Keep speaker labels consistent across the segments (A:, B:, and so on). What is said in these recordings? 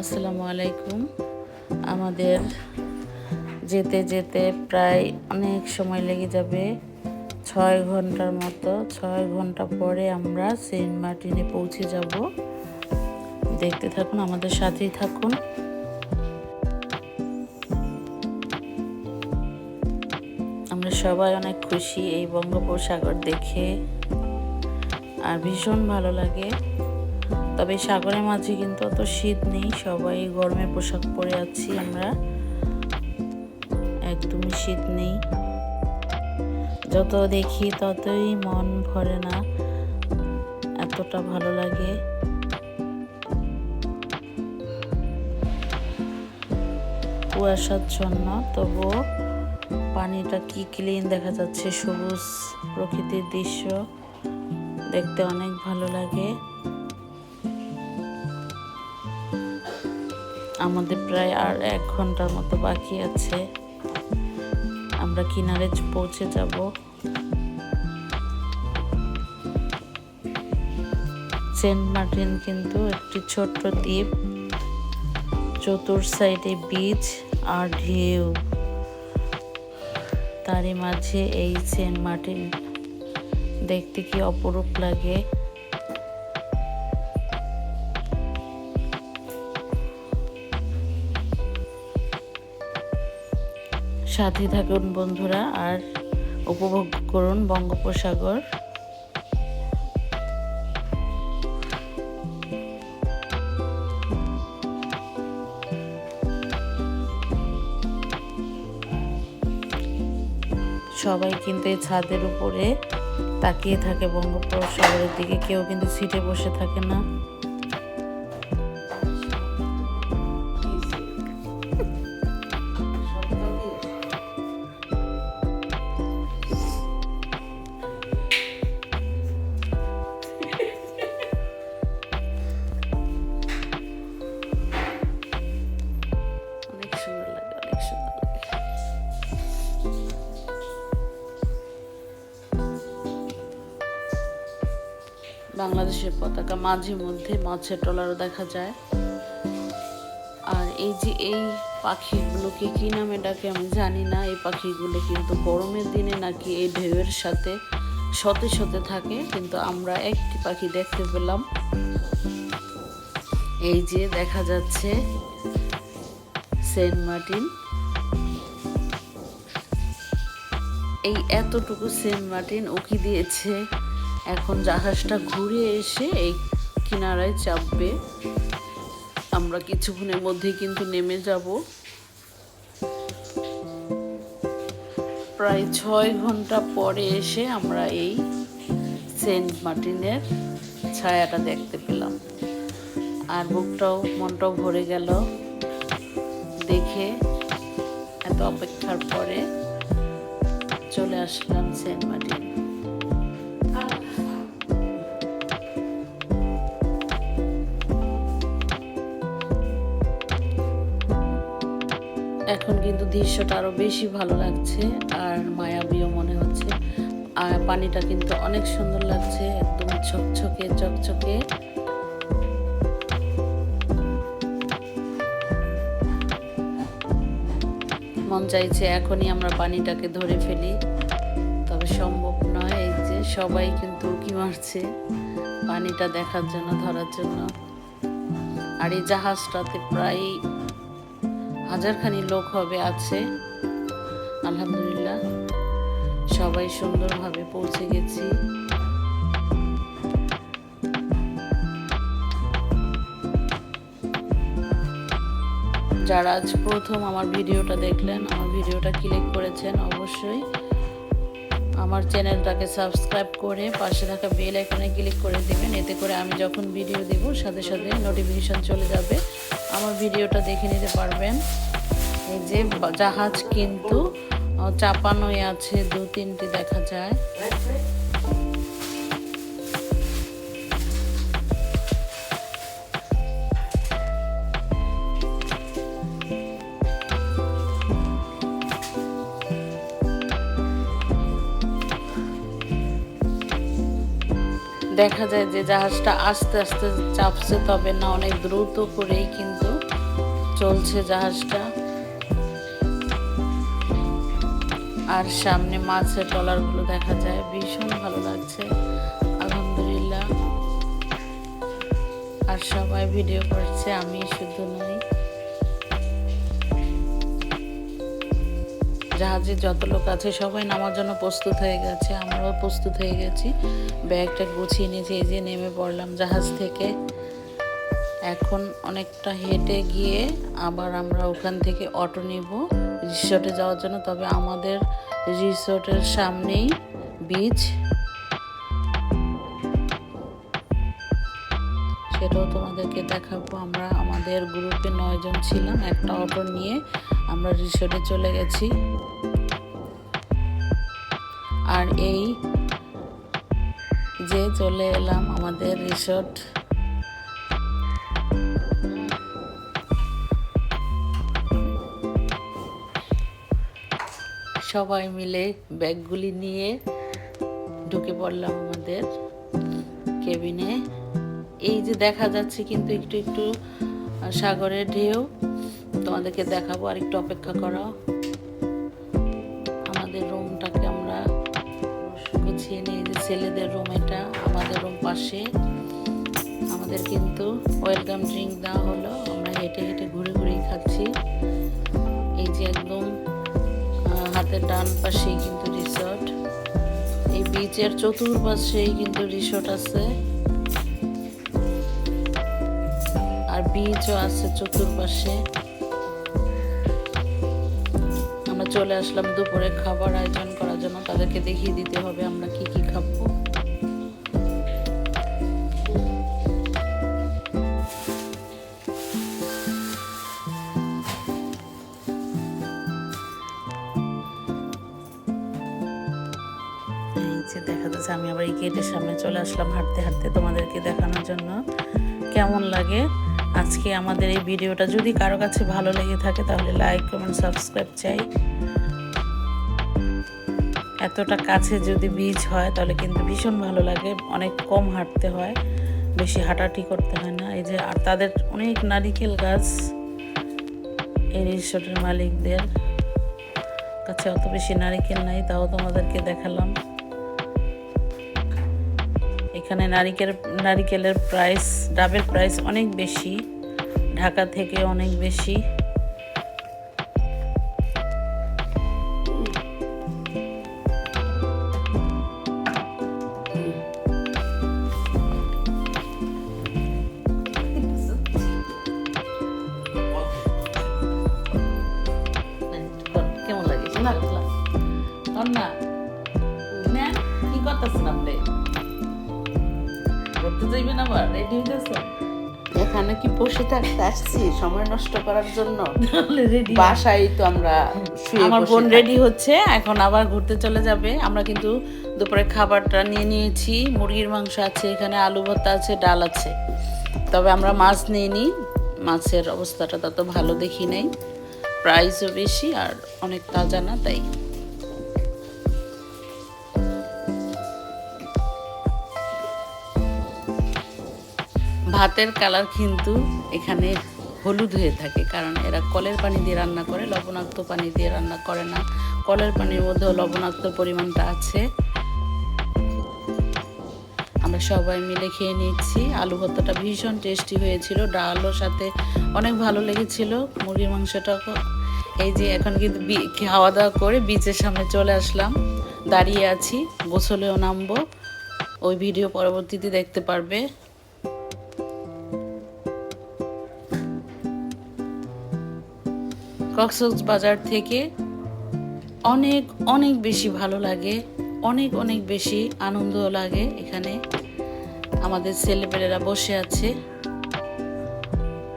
A: আসসালামু আলাইকুম। আমাদের যেতে যেতে প্রায় অনেক সময় লেগে যাবে। ছয় ঘণ্টার মতো, ছয় ঘণ্টা পরে আমরা সেন্ট মার্টিনে পৌঁছে যাব। দেখতে থাকুন, আমাদের সাথেই থাকুন। আমরা সবাই অনেক খুশি এই বঙ্গোপসাগর দেখে। আর ভীষণ ভালো লাগে। তবে সাগরের মাঝে কিন্তু অত শীত নেই, সবাই গরমের পোশাক পরে আছি আমরা। একদমই শীত নেই। যত দেখি ততই মন ভরে না, এতটা ভালো লাগে। কুয়াশার জন্য তবুও পানিটা কি ক্লিন দেখা যাচ্ছে, সবুজ প্রকৃতির দৃশ্য দেখতে অনেক ভালো লাগে। আমাদের প্রায় আর এক ঘণ্টার মতো বাকি আছে। আমরা কিনারে পৌঁছে যাব। সেন্ট মার্টিন কিন্তু একটি ছোট্ট দ্বীপ। চতুর সাইডে বীজ আর ঢেউ। তারই মাঝে এই সেন্ট মার্টিন দেখতে কি অপরূপ লাগে। সাথে থাকুন বন্ধুরা, আর উপভোগ করুন বঙ্গোপসাগর। সবাই কিন্তু এই ছাদের উপরে তাকিয়ে থাকে বঙ্গোপসাগরের দিকে, কেউ কিন্তু সিটে বসে থাকে না। বাংলাদেশের পতাকা মাঝে মধ্যে মাছের টলারও দেখা যায়। আর এই যে এই পাখিগুলোকে কি নামে ডাকে আমি জানি না, এই পাখিগুলো কিন্তু গরমের দিনে নাকি এই ঢেউয়ের সাথে সতে সতে থাকে, কিন্তু আমরা একটি পাখি দেখতে পেলাম। এই যে দেখা যাচ্ছে সেন্ট মার্টিন। এই এতটুকু সেন্ট মার্টিন উকি দিয়েছে এখন জাহাজটা ঘুরে এসে এই কিনারায় চাপবে। আমরা কিছুক্ষণের মধ্যেই কিন্তু নেমে যাব। প্রায় ছয় ঘণ্টা পরে এসে আমরা এই সেন্ট মার্টিনের ছায়াটা দেখতে পেলাম। আর বুকটাও, মনটাও ভরে গেল দেখে এত অপেক্ষার পরে চলে আসলাম সেন্ট মার্টিন। এখন কিন্তু দৃশ্যটা আরও বেশি ভালো লাগছে, আর মায়াবীও মনে হচ্ছে। আর পানিটা কিন্তু অনেক সুন্দর লাগছে, একদম ঝকঝকে, চকচকে। মন চাইছে এখনই আমরা পানিটাকে ধরে ফেলি, তবে সম্ভব নয়, এই যে সবাই কিন্তু উকি মারছে পানিটা দেখার জন্য, ধরার জন্য। আর এই জাহাজটাতে প্রায় হাজারখানি লোক হবে, আছে। আলহামদুলিল্লাহ। সবাই সুন্দরভাবে পৌঁছে গেছি। যারা আজ প্রথম আমার ভিডিওটা দেখলেন, আমার ভিডিওটা ক্লিক করেছেন, অবশ্যই আমার চ্যানেলটাকে সাবস্ক্রাইব করে পাশে থাকা বেল আইকনে ক্লিক করে দেবেন। এতে করে আমি যখন ভিডিও দেব, সাথে সাথে নোটিফিকেশন চলে যাবে। আমার ভিডিওটা দেখে নিতে পারবেন। এই যে জাহাজ কিন্তু চাপানোই আছে, দু তিনটি দেখা যায়। দেখা যায় যে জাহাজটা আস্তে আস্তে চাপছে, তবে না, অনেক দ্রুত করেই কিন্তু চলছে জাহাজটা। আর সামনে মাছের ট্রলারগুলো দেখা যায়, ভীষণ ভালো লাগছে, আলহামদুলিল্লাহ। আর সবাই ভিডিও করছে, আমি শুধু নই। জাহাজে যত লোক আছে, সবাই নামার জন্য প্রস্তুত হয়ে গেছে, আমরাও প্রস্তুত হয়ে গেছি। ব্যাগটা গুছিয়ে নিয়েছি, এই যে নেমে পড়লাম জাহাজ থেকে। এখন অনেকটা হেঁটে গিয়ে আবার আমরা ওখান থেকে অটো নিব। রিসোর্টে যাওয়ার জন্য, তবে আমাদের রিসোর্টের সামনেই বিচ সেটাও তোমাদেরকে দেখাবো। আমরা, আমাদের গ্রুপে নয়জন ছিলাম, একটা অটো নিয়ে আমরা রিসোর্টে চলে গেছি। আর এই যে চলে এলাম আমাদের রিসোর্ট। সবাই মিলে ব্যাগগুলি নিয়ে ঢুকে পড়লাম আমাদের কেবিনে। এই যে দেখা যাচ্ছে কিন্তু একটু একটু সাগরের ঢেউ। তোমাদেরকে দেখাবো আর একটু অপেক্ষা করো। আমাদের রুমটাকে আমরা গুছিয়ে নিয়ে যে ছেলেদের রুম এটা, আমাদের রুম পাশে। আমাদের কিন্তু ওয়েলকাম ড্রিঙ্ক দেওয়া হলো। আমরা হেঁটে হেঁটে ঘুরে ঘুরেই খাচ্ছি। এই যে একদম হাতের ডান পাশেই কিন্তু রিসর্ট এই বিচের চতুর্পাশেই কিন্তু রিসর্ট আছে। আর বিচও আছে চতুর্পাশে। আমরা চলে আসলাম দুপুরে খাবার আয়োজন করার জন্য। তাদেরকে দেখিয়ে দিতে হবে আমরা কি কি খাব। যে দেখা যাচ্ছে আমি আবার এই গেটের সামনে চলে আসলাম হাঁটতে হাঁটতে তোমাদেরকে দেখানোর জন্য। কেমন লাগে? আজকে আমাদের এই ভিডিওটা যদি কারও কাছে ভালো লেগে থাকে তাহলে লাইক কমেন্ট সাবস্ক্রাইব চাই। এতটা কাছে যদি বীজ হয় তাহলে কিন্তু ভীষণ ভালো লাগে, অনেক কম হাঁটতে হয়, বেশি হাঁটাহাঁটি করতে হয় না। এই যে, আর তাদের অনেক নারিকেল গাছ এই রিসোর্টের মালিকদের। কাছে অত বেশি নারিকেল নাই, তাও তোমাদেরকে দেখালাম। এখানে নারিকেল নারিকেলের প্রাইস ডাবের প্রাইস অনেক বেশি ঢাকা থেকে অনেক বেশি। আবার রেডি হইতেছে?
B: এখানে কি বসে থাকতে আসছি? সময় নষ্ট করার জন্য? বাসায় তো আমরা
A: আমার বোন রেডি হচ্ছে এখন আবার ঘুরতে চলে যাবে। আমরা কিন্তু দুপুরে খাবারটা নিয়ে নিয়েছি। মুরগির মাংস আছে এখানে আলু ভর্তা আছে ডাল আছে। তবে আমরা মাছ নিয়ে নিই মাছের অবস্থাটা তত ভালো দেখি নাই। প্রাইসও বেশি আর অনেক তাজা না তাই। ভাতের কালার কিন্তু এখানে হলুদ হয়ে থাকে, কারণ এরা কলের পানি দিয়ে রান্না করে, লবণাক্ত পানি দিয়ে রান্না করে না। কলের পানির মধ্যেও লবণাক্ত পরিমাণটা আছে। আমরা সবাই মিলে খেয়ে নিচ্ছি আলু ভর্তাটা ভীষণ টেস্টি হয়েছিল, ডালও সাথে অনেক ভালো লেগেছিল। মুরগির মাংসটা এই যে এখন কিন্তু খাওয়া দাওয়া করে বিচের সামনে চলে আসলাম। দাঁড়িয়ে আছি, গোসলেও নামবো। ওই ভিডিও পরবর্তীতে দেখতে পারবে। কক্সবাজার থেকে অনেক অনেক বেশি ভালো লাগে, অনেক অনেক বেশি আনন্দ লাগে এখানে। আমাদের ছেলেপেলেরা বসে আছে,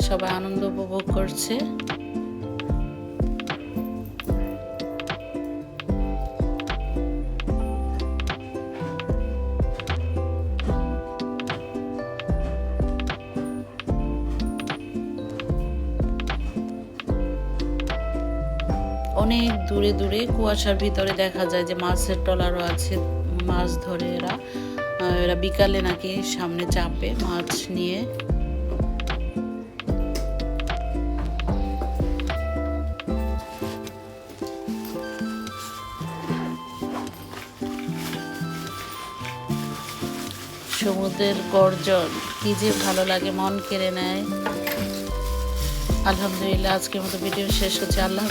A: সবাই আনন্দ উপভোগ করছে। অনেক দূরে দূরে কুয়াশার ভিতরে দেখা যায় যে মাছের ট্রলারও আছে, মাছ ধরে এরা। এরা বিকালে নাকি সামনে চাপে মাছ নিয়ে। সমুদ্রের গর্জন, কি যে ভালো লাগে, মন কেড়ে নেয়। আলহামদুলিল্লাহ, আজকের মতো ভিডিও শেষ হচ্ছে আল্লাহ